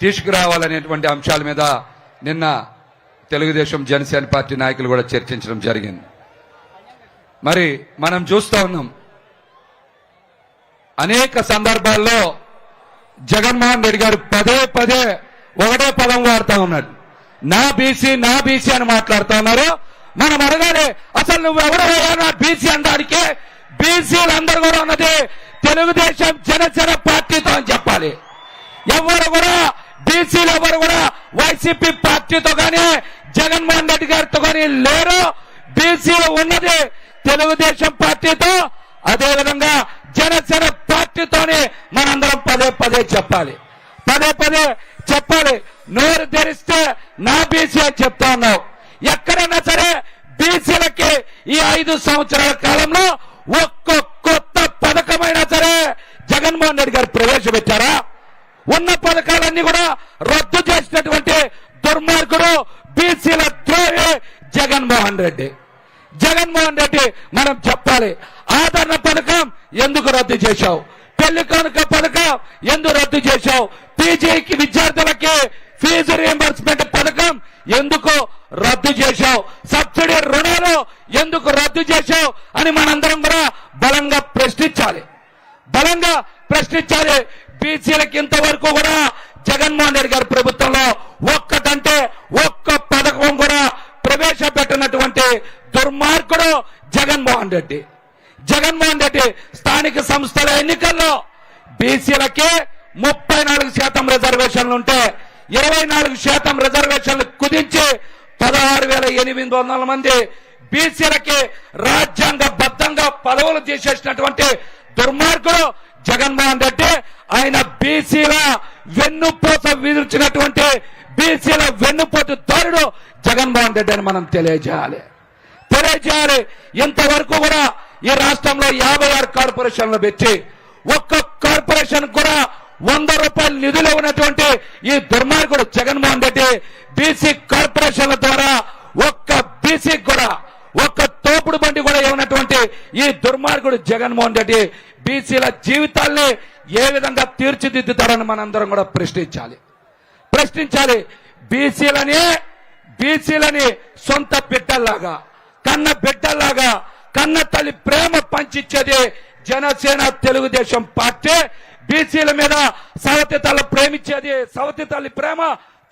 తీసుకురావాలనేటువంటి అంశాల మీద నిన్న తెలుగుదేశం జనసేన పార్టీ నాయకులు కూడా చర్చించడం జరిగింది. మరి మనం చూస్తూ ఉన్నాం. అనేక సందర్భాల్లో జగన్మోహన్ రెడ్డి గారు పదే పదే ఒకటే పదం వాడుతూ ఉన్నాడు. నా బీసీ నా బీసీ అని మాట్లాడుతూ ఉన్నారు. మనం అడగాలి అసలు నువ్వు ఎవడయ్యా నా బీసీ అనడానికి బీసీలందరూ కూడా ఉన్నది తెలుగుదేశం జనసేన పార్టీతో అని చెప్పాలి. ఎవరు కూడా బీసీలు ఎవరు కూడా వైసీపీ పార్టీతో కానీ జగన్మోహన్ రెడ్డి గారితో కానీ లేరు. బీసీలో ఉన్నది తెలుగుదేశం పార్టీతో. అదేవిధంగా జనసేన పార్టీతోనే మనందరం పదే పదే చెప్పాలి. పదే పదే చెప్పాలి. నోరు తెరిస్తే నా బీసీ అని చెప్తా ఉన్నావు. ఎక్కడైనా సరే బీసీలకి ఈ ఐదు సంవత్సరాల కాలంలో ఒక్క కొత్త పథకమైనా సరే జగన్మోహన్ రెడ్డి గారు ప్రవేశపెట్టారా? ఉన్న పథకాలన్నీ కూడా రద్దు చేసినటువంటి దుర్మార్గుడు బీసీల ద్రోహి జగన్మోహన్ రెడ్డి. జగన్మోహన్ రెడ్డి మనం చెప్పాలి ఆదరణ పథకం ఎందుకు రద్దు చేశావు? పెళ్ళి కానుక పథకం ఎందుకు రద్దు చేశావు? పీజీకి విద్యార్థులకి ఫీజు రియంబర్స్మెంట్ పథకం ఎందుకు రద్దు చేశావు? సబ్సిడీ రుణాలు ఎందుకు రద్దు చేశావు? అని మనందరం కూడా బలంగా ప్రశ్నించాలి. బలంగా ప్రశ్నించాలి. బీసీలకు ఇంతవరకు కూడా జగన్మోహన్ రెడ్డి గారి ప్రభుత్వంలో ఒక్కటంటే ఒక్క పథకం కూడా ప్రవేశపెట్టినటువంటి దుర్మార్గుడు జగన్మోహన్ రెడ్డి. జగన్మోహన్ రెడ్డి స్థానిక సంస్థల ఎన్నికల్లో బీసీలకి ముప్పై నాలుగు శాతం రిజర్వేషన్లు ఉంటే ఇరవై నాలుగు శాతం రిజర్వేషన్లు కుదించి పదహారు వేల ఎనిమిది వందల మంది బీసీలకి రాజ్యాంగబద్ధంగా పదవులు తీసేసినటువంటి దుర్మార్గుడు జగన్మోహన్ రెడ్డి ఆయన బీసీల వెన్నుపోత విధించినటువంటి బీసీల వెన్నుపోటు దారుడు జగన్మోహన్ రెడ్డి అని మనం తెలియజేయాలి. తెలియజేయాలి. ఇంతవరకు కూడా ఈ రాష్ట్రంలో యాభై ఆరు కార్పొరేషన్లు పెట్టి ఒక్క కార్పొరేషన్ కూడా వంద రూపాయల నిధులు ఉన్నటువంటి ఈ దుర్మార్గుడు జగన్మోహన్ రెడ్డి బీసీ కార్పొరేషన్ల ద్వారా ఒక్క బీసీ కూడా ఒక్క తోపుడు బండి కూడా ఏమైనటువంటి ఈ దుర్మార్గుడు జగన్మోహన్ రెడ్డి బీసీల జీవితాల్ని ఏ విధంగా తీర్చిదిద్దుతారని మనందరం కూడా ప్రశ్నించాలి. ప్రశ్నించాలి బీసీలని బీసీలని సొంత బిడ్డల్లాగా కన్న బిడ్డల్లాగా కన్న తల్లి ప్రేమ పంచిచ్చేది జనసేన తెలుగుదేశం పార్టీ. బీసీల మీద సవతి తల్లి ప్రేమించేది సవతి తల్లి ప్రేమ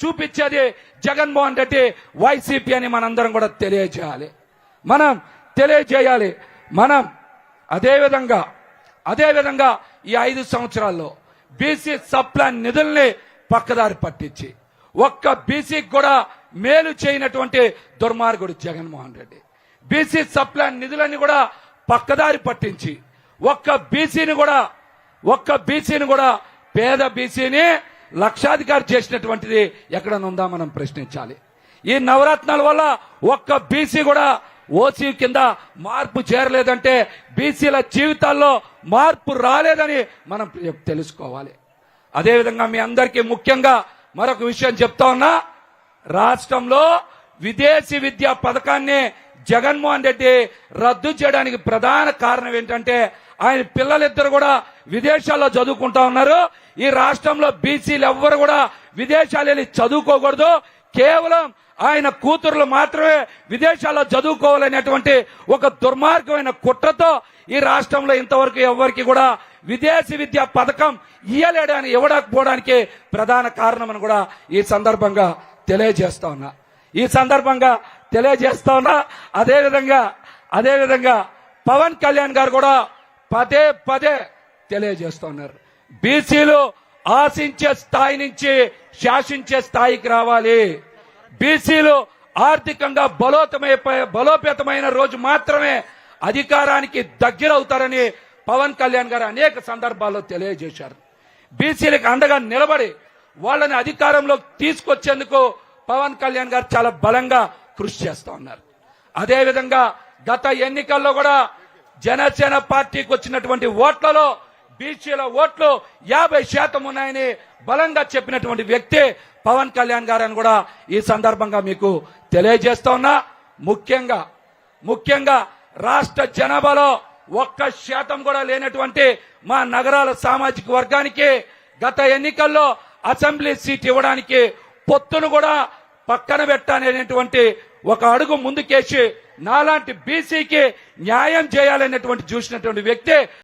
చూపించేది జగన్మోహన్ రెడ్డి వైసీపీ అని మనందరం కూడా తెలియజేయాలి. మనం తెలియజేయాలి. మనం అదే విధంగా ఈ ఐదు సంవత్సరాల్లో బీసీ సప్లాన్ నిధుల్ని పక్కదారి పట్టించి ఒక్క బీసీకి కూడా మేలు చేయనటువంటి దుర్మార్గుడు జగన్మోహన్ రెడ్డి. బీసీ సప్లాన్ నిధులన్నీ కూడా పక్కదారి పట్టించి ఒక్క బీసీని కూడా ఒక్క బీసీని కూడా పేద బీసీని లక్షాధికారి చేసినటువంటిది ఎక్కడ ఉందా మనం ప్రశ్నించాలి. ఈ నవరత్నాల వల్ల ఒక్క బీసీ కూడా ఓసీ కింద మార్పు చేరలేదంటే బీసీల జీవితాల్లో మార్పు రాలేదని మనం తెలుసుకోవాలి. అదేవిధంగా మీ అందరికీ ముఖ్యంగా మరొక విషయం చెప్తా ఉన్నా రాష్ట్రంలో విదేశీ విద్యా పథకాన్ని జగన్మోహన్ రెడ్డి రద్దు చేయడానికి ప్రధాన కారణం ఏంటంటే ఆయన పిల్లలిద్దరు కూడా విదేశాల్లో చదువుకుంటా ఉన్నారు. ఈ రాష్ట్రంలో బీసీలు ఎవ్వరు కూడా విదేశాలు వెళ్ళి చదువుకోకూడదు. కేవలం ఆయన కూతురులు మాత్రమే విదేశాల్లో చదువుకోవాలనేటువంటి ఒక దుర్మార్గమైన కుట్రతో ఈ రాష్ట్రంలో ఇంతవరకు ఎవరికి కూడా విదేశీ విద్యా పథకం ఇయ్యలేడని ఇవ్వడకపోవడానికి ప్రధాన కారణం అని కూడా ఈ సందర్భంగా తెలియజేస్తా ఉన్నా. ఈ సందర్భంగా తెలియజేస్తా ఉన్నా అదే విధంగా పవన్ కళ్యాణ్ గారు కూడా పదే పదే తెలియజేస్తా ఉన్నారు. బీసీలు ఆశించే స్థాయి నుంచి శాసించే స్థాయికి రావాలి. బీసీలు ఆర్థికంగా బలోతమై బలోపేతమైన రోజు మాత్రమే అధికారానికి దగ్గరవుతారని పవన్ కళ్యాణ్ గారు అనేక సందర్భాల్లో తెలియజేశారు. బీసీలకు అండగా నిలబడి వాళ్ళని అధికారంలోకి తీసుకొచ్చేందుకు పవన్ కళ్యాణ్ గారు చాలా బలంగా కృషి చేస్తా ఉన్నారు. అదేవిధంగా గత ఎన్నికల్లో కూడా జనసేన పార్టీకి వచ్చినటువంటి ఓట్లలో బీసీల ఓట్లు యాభై శాతం ఉన్నాయని బలంగా చెప్పినటువంటి వ్యక్తి పవన్ కళ్యాణ్ గారని కూడా ఈ సందర్భంగా మీకు తెలియజేస్తా ఉన్నా. ముఖ్యంగా ముఖ్యంగా రాష్ట్ర జనాభాలో ఒక్క శాతం కూడా లేనటువంటి మా నగరాల సామాజిక వర్గానికి గత ఎన్నికల్లో అసెంబ్లీ సీట్ ఇవ్వడానికి పొత్తును కూడా పక్కన పెట్టాలనేటువంటి ఒక అడుగు ముందుకేసి నాలాంటి బీసీకి న్యాయం చేయాలనేటువంటి చూసినటువంటి వ్యక్తి